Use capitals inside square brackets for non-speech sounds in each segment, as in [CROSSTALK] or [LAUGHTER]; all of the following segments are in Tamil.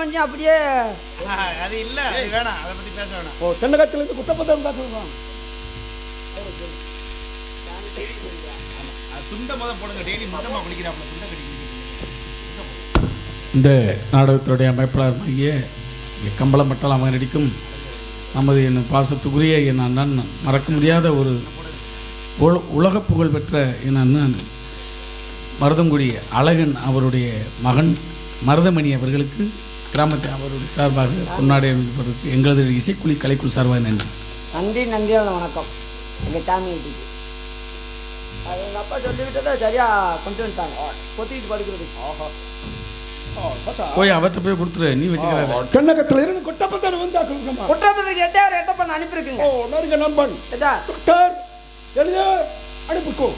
மனுஷன் அப்படியே அது இல்ல அது வேணாம். அதை பத்தி பேச வேணாம். ஓ முத போடுங்க. டெய்லி குடிக்கிறாப்ல துண்டை கட்டி குடிக்கிறது இந்த நாடகத்தினுடைய அமைப்பாளர் கம்பளம் மட்டலாம் நடிக்கும் நமது என் பாசத்துக்குரிய என் அண்ணன் மறக்க முடியாத ஒரு உல- உலக புகழ் பெற்ற என் அண்ணன் மருதங்குடி அழகன் அவருடைய மகன் மருதமணி அவர்களுக்கு கிராமத்தை அவருடைய சார்பாக கொண்டாடி அணிவிப்பதற்கு எங்களது இசைக்குழி கலைக்குழு சார்பாக நன்றி. நன்றி நன்றியான வணக்கம். எங்கள் வீட்டுக்கு. அது எங்கள் அப்பா சொல்லிவிட்டதை சரியா கொண்டு வந்துட்டாங்க. கொத்திக்கிட்டு படுக்கிறதுக்கு ஆஹா. போய் அவர்கிட்ட போய் கொடுத்துரு நீ வச்சுக்கிறாரு தென்னகத்திலிருந்து குட்டப்பத்திரம் வந்து தாக்குறோம் குற்றத்துக்கு எட்டையார் எட்டப்பன் அனுப்பியிருக்குங்க. ஓ நறுங்க நண்பன் இதா டாக்டர் எழுத அனுப்பிக்கோ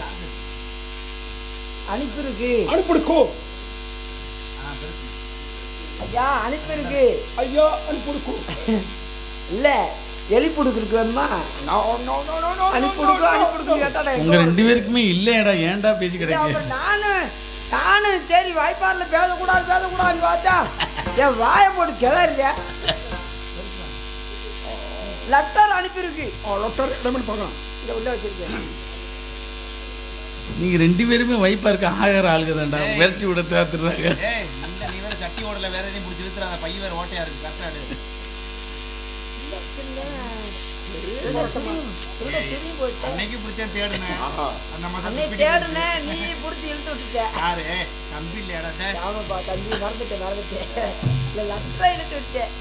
அனுப்பியிருக்கு அனுப்பிடுக்கோ ஐயா அனுப்பியிருக்கு ஐயா அனுப்பிடுக்கோ [LAUGHS] இல்ல எலி புடுக்கு வேணுமா அனுப்பிடுக்கு அனுப்பிடுக்கு கேட்டா உங்க ரெண்டு பேருக்குமே இல்லையடா ஏன்டா பேசி அப்புறம் நானு நானு சரி வாய்ப்பாரில் பேசக்கூடாது பேசக்கூடாதுன்னு பார்த்தா என் வாயை போட்டு கிளறிய லெட்டர் அனுப்பியிருக்கு டாக்டர் இடமே பார்க்கலாம் இந்த உள்ள வச்சிருக்கேன். நீங்க ரெண்டு பேருமே வைப்பா இருக்க ஆகிற ஆளுங்க தான்டா விரட்டி விட தேத்துறாங்க ஏய் இந்த நீ வேற சட்டி ஓடல வேற எதையும் பிடிச்சி இழுத்துறாங்க பை வேற ஓட்டையா இருக்கு கரெக்டா எடு திரும்பி போயிட்டேன் அன்னைக்கு பிடிச்சேன் தேடுனேன் அந்த நீ பிடிச்சி இழுத்து விட்டுட்ட. யாரு? தம்பி இல்லையாடா. ஆமாப்பா தம்பி மறந்துட்டேன் மறந்துட்டேன். இல்லை இழுத்து விட்டேன்.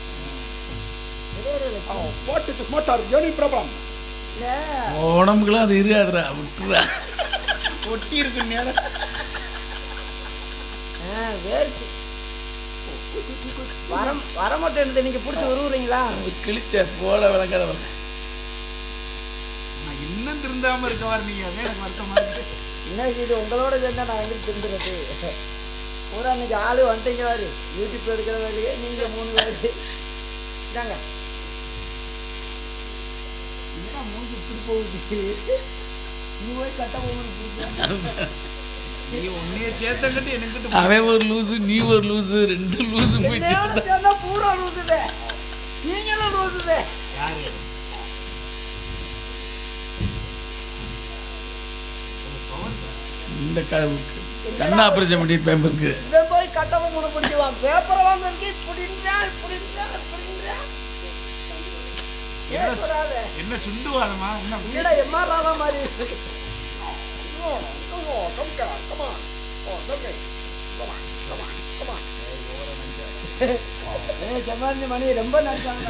What is matter any problem இல்லை. உடம்புக்குலாம் அது இருக்காதுடா விட்டுறா. ஒட்டி இருக்கு நேரம். ஆ வேர்க்கு வர வர மாட்டேன் நீங்க பிடிச்சி உருவுறீங்களா? கிழிச்ச போட விளக்காத நான் இன்னும் திருந்தாம இருக்கவாரு நீங்க அதே எனக்கு வருத்தமா இருக்கு. என்ன இது? உங்களோட சேர்ந்தா நான் எங்களுக்கு திருந்துறது? பூரா இன்னைக்கு ஆளு வந்துட்டீங்க வாரு யூடியூப் எடுக்கிற வேலையே நீங்க மூணு பேரு. இதாங்க என்னடா மூஞ்சி இப்படி போகுது? நீ போய் கட்ட போகணும் அவன் ஒரு லூசு நீ ஒரு லூசு ரெண்டு லூசு போயிடுச்சு. பூரா லூசுதே நீங்களும் லூசுதே யாரு? இந்த கடவுளுக்கு கண்ணா ஆபரேஷன் பண்ணி பேம்பருக்கு இவன் போய் கட்டவும் குணப்படுத்திவான் பேப்பரை வாங்கி புடின்றா புடின்றா புடின்றா என்ன சுண்டுவாதமா என்ன எம்மா ராதா மாதிரி Come on, come on, come God, come on. Oh, look at Come on, come on, come on. ஏ ஜமான் மணி ரொம்ப நடிச்சாங்க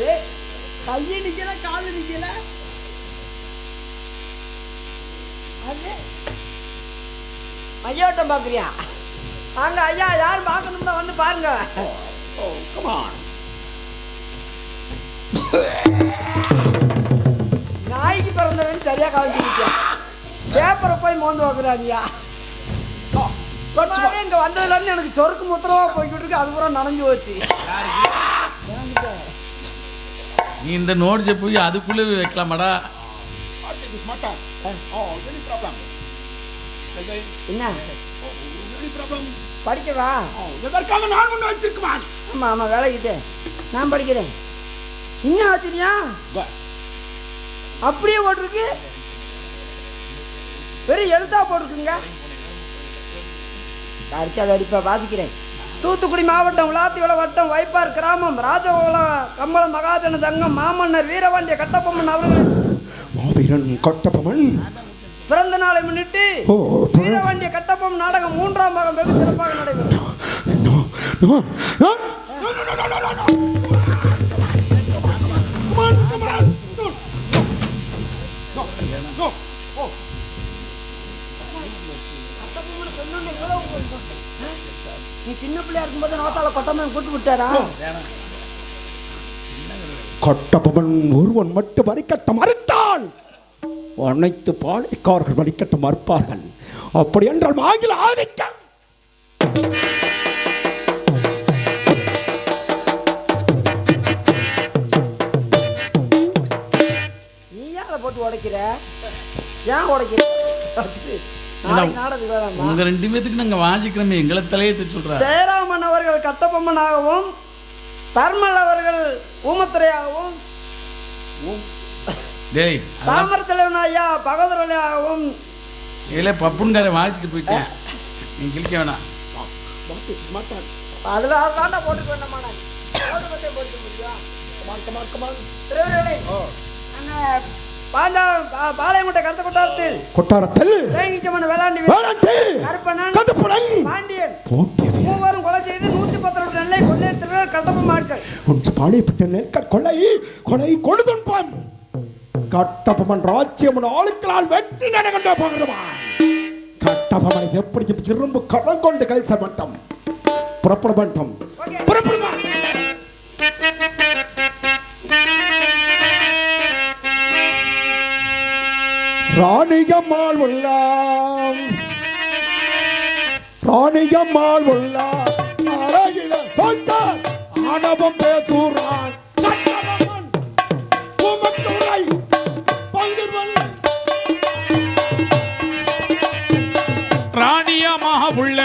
ஏ கைய நிக்கல கால் நிக்கல அது ஐயாட்டம் பாக்குறியா அங்க ஐயா யார் பாக்கணும்னா வந்து பாருங்க கவனிச்சிருக்கேன் பேப்பரை போய் மோந்து வைக்கிறாங்கயா இங்க வந்ததுல இருந்து எனக்கு சொருக்கு முத்திரமா போய்கிட்டு இருக்கு அதுக்கப்புறம் நனைஞ்சு போச்சு. நீ இந்த நோட்ஸ் போய் அதுக்குள்ளே வைக்கலாமாடா? என்ன? படிக்கவா எதற்காக நான் கொண்டு வச்சிருக்குமா ஆமாம் ஆமாம் வேலை இது நான் படிக்கிறேன். என்ன ஆச்சரியா? அப்படியே ஓட்டிருக்கு. வெறும் எழுத்தா போட்டிருக்குங்க அடிச்சு அதை அடிப்பா வாசிக்கிறேன். தூத்துக்குடி மாவட்டம் உலாத்திவள வட்டம் வைப்பார் கிராமம் ராஜகோல கம்பள மகாஜன சங்கம் மாமன்னர் வீரபாண்டிய கட்டபொம்மன் அவர்கள். மாவீரன் கொட்டப்பமன் பிறந்த நாளை முன்னிட்டு வீரபாண்டிய கட்டபொம்மன் நாடகம் மூன்றாம் பாகம் வெகு சிறப்பாக நடைபெறும். பிள்ளையா இருக்கும்போது நோத்தால கொட்டமன் கூட்டு விட்டாரா? கட்டபொம்மன் ஒருவன் மட்டும் வரிக்கட்ட மறுத்தால் அனைத்து பாளையக்காரர்கள் வரிக்கட்ட மறுப்பார்கள். அப்படி என்றால் ஆங்கில ஆதிக்கம் நீ போட்டு உடைக்கிற? ஏன் உடைக்கிற? உங்க ரெண்டு பேத்துக்கு நாங்க வாசிக்கிறோமே எங்களை தலையெழுத்து சொல்றா. ஜெயராமன் அவர்கள் கட்டபொம்மனாகவும் தர்மல் அவர்கள் ஊமத்துறையாகவும் டேய் தாமரத்தலைவன் ஐயா பகவதரலையாகவும் ஏலே பப்புன்கார வாசிச்சுட்டு போயிட்டேன் நீ கிழிக்க வேணாம். அதில் அதாண்டா போட்டுக்க வேண்டாமா போட்டு போட்டுக்க முடியும் அண்ணா, பாஞ்சா பா- பாளையங்கோட்டை கருத்து கொட்டாரத்தில். கொட்டாரத்தில். தேங்கிச்சமன் வேளாண்டி வேளாண்டி. கருப்பண்ணன் கதுப்புடன். பாண்டியன். மூவரும் கொலை செய்து நூத்தி பத்து ரெண்டு நெல்லை கொள்ளையடித்தவர்கள் உன் பாளையப்பட்ட நெற்கட் கொலை கொலை கொழுதுண்பான் கட்டபொம்மன் ராஜ்யமன் ஆளுக்களால் வெற்றி நடக்கண்ட போகிறவான் கட்டபொம்மனை எப்படி இரும்பு கடம் கொண்டு கைச மட்டம்? புறப்பட மட்டம். ராணியம்மாள் உள்ளாம். ராணியம்மாள் உள்ளார் அழகில சொல்றார் ஆணவம் பேசுறான் ராணியமாக உள்ள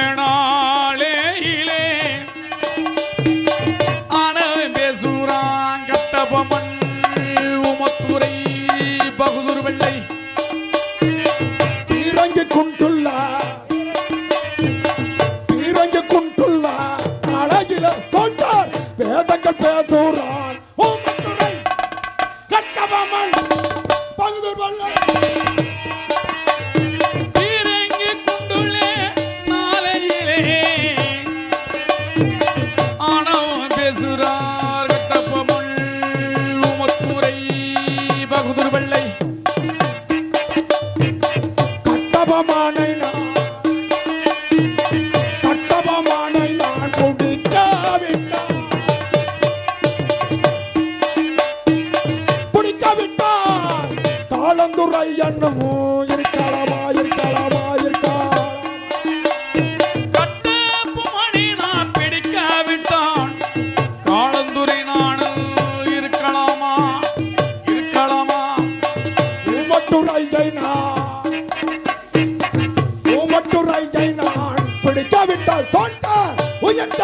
பேசுறான் உமத்துறை இருக்கலாமா ஊமட்டுரை நான் ஊமட்டுரை நான் பிடிக்காவிட்டால் தோட்ட உயர்ந்த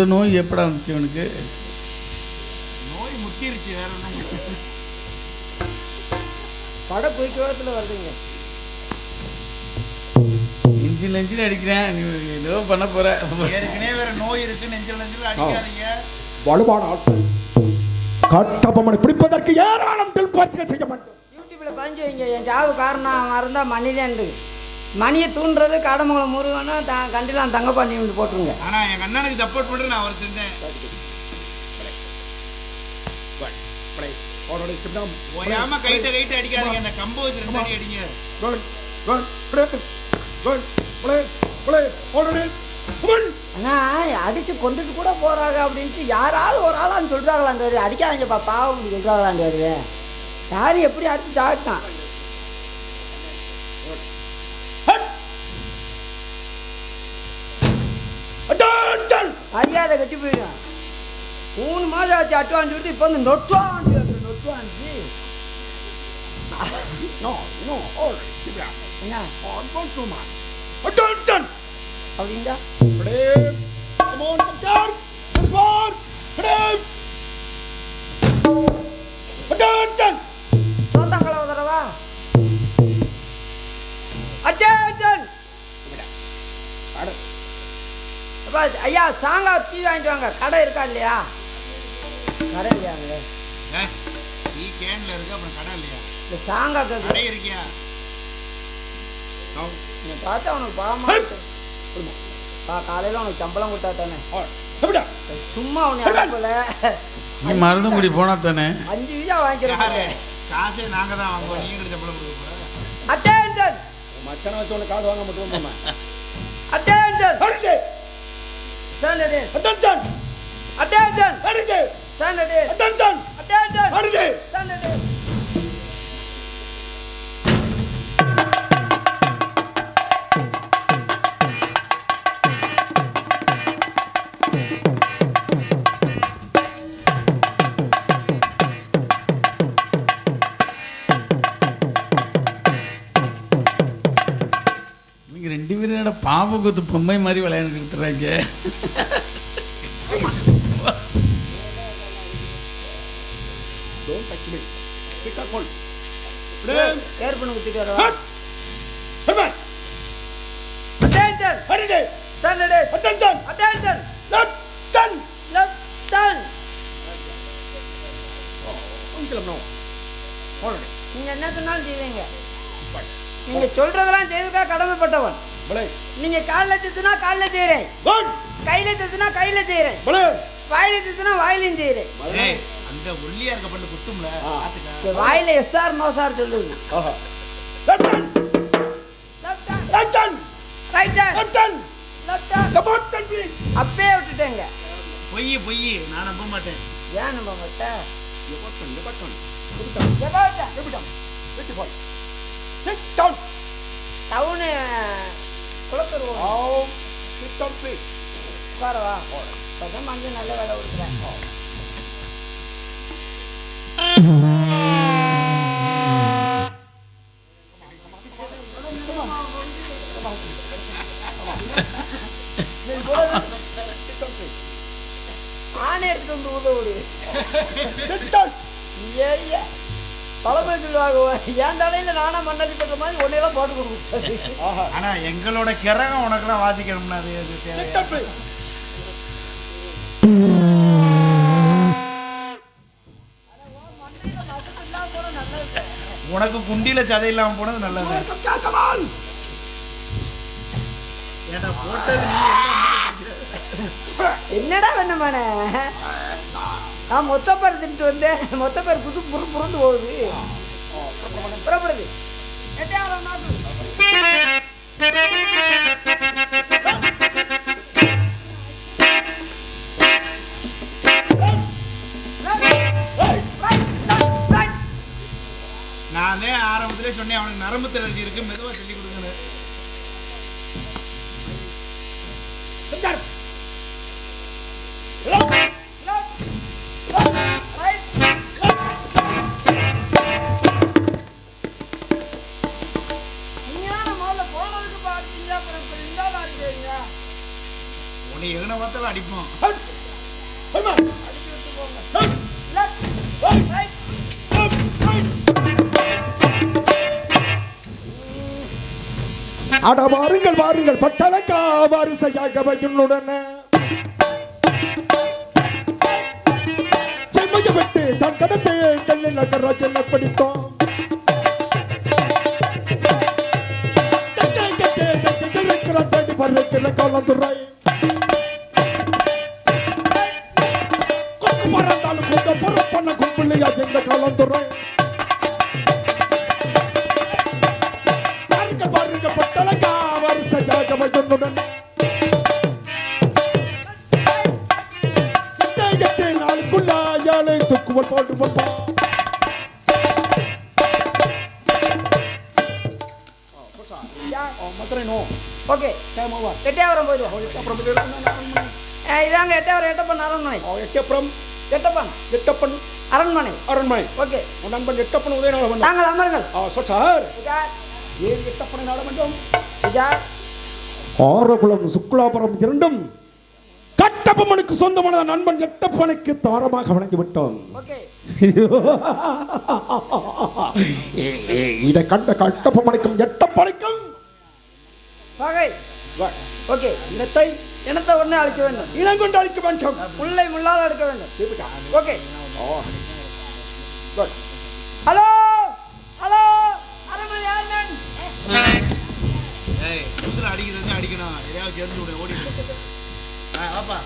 இந்த நோய் எப்படா வந்துச்சு அவனுக்கு நோய் முத்திருச்சு வேற ஒன்றும் பட குயிக்கத்தில் வருதுங்க. இன்ஜின் இன்ஜின் அடிக்கிறேன். நீ ஏதோ பண்ண போற. ஏற்கனவே வேற நோய் இருக்கு. நெஞ்சில் நெஞ்சில் அடிக்காதீங்க. வலுவான ஆட்கள். கட்டபொம்மனை பிடிப்பதற்கு ஏராளம் பில் பரிசீலனை செய்ய மாட்டோம் யூடியூப்ல பதிஞ்சு வைங்க. என் சாவு காரணம் மறந்தா மணிதேண்டு மணியை தூண்டுறது காடமங்கலம் முருகனா தான் கண்டிலாம் தங்க பண்ணி போட்டுருங்க. ஆனா எங்க அண்ணனுக்கு சப்போர்ட் பண்ணி நான் அவர் செஞ்சேன் ஓயாம கைட்ட கைட்ட அடிக்காதீங்க அந்த கம்பு வச்சு ரெண்டு அடி அடிங்க. அண்ணா அடிச்சு கொண்டுட்டு கூட போறாங்க அப்படின்ட்டு யாராவது ஒரு ஆளான்னு சொல்றாங்களாண்டாரு அடிக்காதீங்கப்பா பாவம் சொல்றாங்களாண்டாரு யார் எப்படி அடிச்சு தாட்டான் மரியாதை கட்டி போயிடும் மூணு மாதம் ஆச்சு அட்வான்ஸ் கொடுத்து இப்போ வந்து என்ன? அப்படின்டா சோத்தாங்களா சாங்கா டீ வாங்கிட்டு வாங்க. கடை இருக்கா இல்லையா? கடை இல்லையாங்க நீ கேன்ல இருக்கு அப்புறம் கடை இல்லையா? இந்த சாங்கா கேட்குறேன் கடை இருக்கியா? பார்த்தா உனக்கு பாவமா இருக்கு. பா காலையில் உனக்கு சம்பளம் கொடுத்தா தானே? சும்மா உன்னை அனுப்பல நீ மருதங்குடி போனா தானே? அஞ்சு வீசா வாங்கிக்கிறேன் யாரு? காசே நாங்க தான் வாங்குவோம். நீங்க சம்பளம் கொடுக்க அட்டென்ஷன்! மச்சானை வச்சு உனக்கு காசு வாங்க மட்டும் [LAUGHS] அட்டென்ஷன்! அடிச்சு ஸ்டாண்ட் அடி அட்டன்ஷன் அட்டென்ஷன் அடிச்சு ஸ்டாண்ட் அடி அட்டன்ஷன் அட்டென்ஷன் அடிச்சு ஸ்டாண்ட் அடி இவங்க ரெண்டு பேரும் என்னடா பாம்பு கொத்து பொம்மை விளையாண்டு கொடுத்துறாங்க don't touch me be careful ஏர் பண்ண குத்திட்டு வரவா அடிச்சு ஸ்டாண்ட் அடி attention attention left turn left turn கிளம்பு போறேன் நீங்க என்ன சொன்னாலும் செய்வீங்க. நீங்க சொல்றதெல்லாம் செய்வதற்காக கடமைப்பட்டவன். நீங்க கால்ல தித்துனா கால்ல செய்றேன் குட் கையில தித்துனா கையில செய்றேன் பலே வாயில தித்துனா வாயிலையும் அந்த ஒல்லியா இருக்க பண்ணு குத்தும்ல. பாத்துக்க. இந்த வாயில yes sir no sir please அப்பவே விட்டுட்டேங்க. பொய் பொய் நான் நம்ப மாட்டேன். ஏன் நம்ம மட்ட? த பாட்டன் த பாட்டன் எபாட்ட எபிடம் 55 சிட் டவுன் டவுனு குளத்தூர் ஆம் சிட் டவுன் ப்ளீஸ் உட்காரவா நல்ல வேலை கொடுக்குறேன். சொல்லுவாங்க என் தலையில நானா மண்ணள்ளி பண்ற மாதிரி ஒன்னையெல்லாம் போட்டு கொடுக்குறது ஆஹா. ஆனா எங்களோட கிறகம் உனக்கெல்லாம் வாசிக்கணும்னா அது உனக்கு குண்டியில சதை இல்லாம போனது நல்லது. [LAUGHS] என்னடா வேணுமான நான் மொத்தப்பேர் தின்ட்டு வந்தேன். மொத்தப்பேர் புது புரு புருண்டு போகுது புறப்படுது. எட்டையாவது நாட்டு நானே ஆரம்பத்திலே சொன்னேன் அவனுக்கு நரம்பு தளர்ச்சி இருக்கு மெதுவா சொல்லி கொடுங்கன்னு உன்னை எங்கன பார்த்தாலும் அடிப்போம் அட வாருங்கள் வாருங்கள் பட்டணக்கா வரிசையாக வையுன்னுடனே செம்மைய விட்டு தன் கடத்தை கல்லில் நகராஜன் படித்தோம் கட்டே கட்டே ஓகே டைம் ஓவர் இதாங்க எட்டப்பன் அரண்மனை எட்டப்புறம் எட்டப்பன் எட்டப்பன் அரண்மனை அரண்மனை ஓகே உன் நண்பன் எட்டப்பன் உதயநாள வந்தான் தாங்கள் அமருங்கள் ஆ சொல் சார் விஜார் ஏன் எட்டப்பனை நாட வேண்டும் விஜார் ஆரகுளம் சுக்லாபுரம் இரண்டும் கட்டப்பம்மனுக்கு சொந்தமான நண்பன் எட்டப்பனுக்கு தாரமாக வழங்கி விட்டோம் ஓகே இதை கண்ட கட்டப்பம்மனுக்கும் எட்டப்பனுக்கும் பகை ஓகே. இனத்தை இனத்தை உடனே அழிக்க வேண்டும். இனங்கொண்டு அளிக்க வேண்டும். முல்லை முள்ளால் எடுக்க வேண்டும். ஓகே. Good. ஹலோ? ஹலோ? அடிக்கிறது அடிக்கணும். ஓடி வாப்பா.